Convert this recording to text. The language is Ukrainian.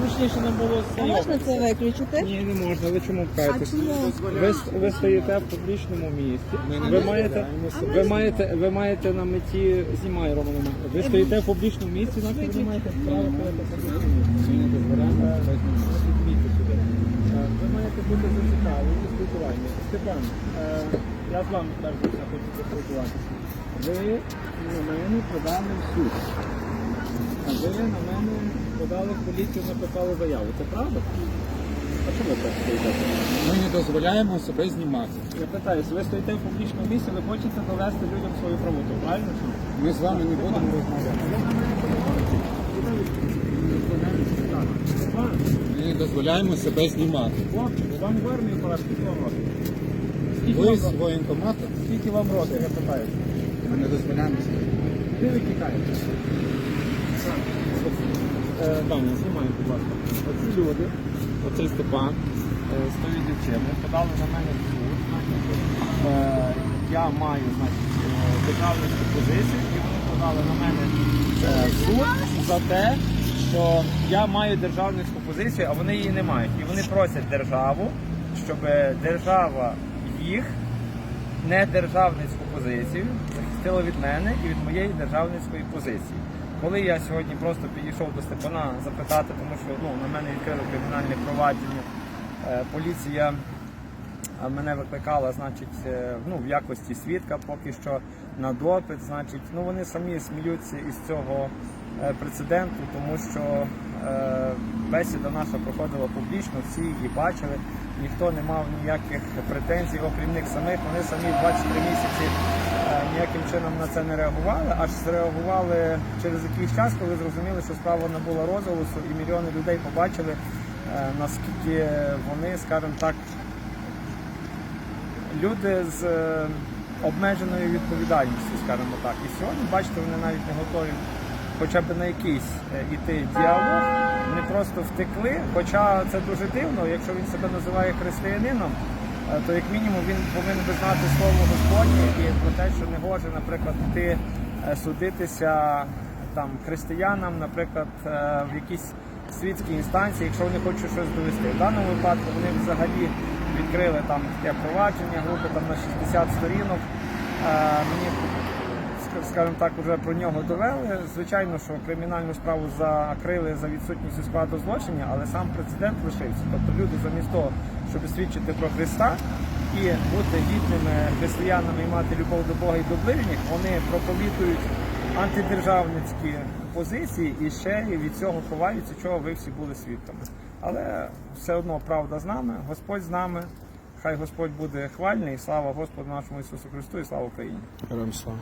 Зручніше не було А можна це виключити? Ні, не можна. Ви чому А чому? Ви, ви стоїте в публічному місці. Ви маєте, ви маєте, ви маєте на меті знімай Романа. Ви стоїте в публічному місці, значить ви не маєте права ходити публічному місці. Е, Ви маєте бути зацікавлені в спілкуванні. Степан, е, я з вами перш за все хочу поспілкуватися. Ви на мене подали в суд. А ви на мене подали в поліцію, написали заяву. Це правда? А чому ви так стоїте? Ми не дозволяємо себе знімати. Я питаюся, ви стоїте в публічному місці, ви хочете довести людям свою правоту, правильно? чи ні? Ми з вами не будемо розмовляти. Ми не дозволяємо себе знімати. хлопчик, вам в армію пора років? Скільки Ви вам, з воєнкомату скільки вам років, я питаю? ми не дозволяємо себе. Де ви тікаєте? Е, Даня, знімай, будь ласка. Оці люди, оцей Степан, е, з тою дівчиною, подали на мене в суд. Е, я маю значить, е, державницьку позицію, і вони подали на мене е, в суд за те, що я маю державницьку позицію, а вони її не мають. І вони просять державу, щоб держава їх не державницьку позицію захистила від мене і від моєї державницької позиції. Коли я сьогодні просто підійшов до Степана запитати, тому що ну, на мене відкрили кримінальне провадження, е, поліція мене викликала, значить, е, ну, в якості свідка поки що на допит. Значить, ну вони самі сміються із цього е, прецеденту, тому що е, бесіда наша проходила публічно, всі її бачили, ніхто не мав ніяких претензій, окрім них самих. Вони самі 23 місяці е, ніяким чином на це не реагували, аж зреагували через якийсь час, коли зрозуміли, що справа набула розголосу, і мільйони людей побачили, е, наскільки вони, скажімо так, люди з е, обмеженою відповідальністю, скажімо так. І сьогодні, бачите, вони навіть не готові хоча б на якийсь е, іти діалог. Просто втекли. Хоча це дуже дивно, якщо він себе називає християнином, е, то як мінімум він повинен би знати слово Господнє і про те, що не гоже, наприклад, йти е, судитися там християнам, наприклад, е, в якійсь світській інстанції, якщо вони хочуть щось довести. В даному випадку вони взагалі відкрили там таке провадження, групи там на 60 сторінок. Мені скажімо так, вже про нього довели. Звичайно, що кримінальну справу закрили за відсутністю складу злочиння, але сам прецедент лишився. Тобто люди замість того, щоб свідчити про Христа і бути гідними християнами і мати любов до Бога і до ближніх, вони проповідують антидержавницькі позиції і ще від цього ховаються, чого ви всі були свідками. Але все одно правда з нами, Господь з нами. Хай Господь буде хвальний, слава Господу нашому Ісусу Христу і слава Україні. Героям слава.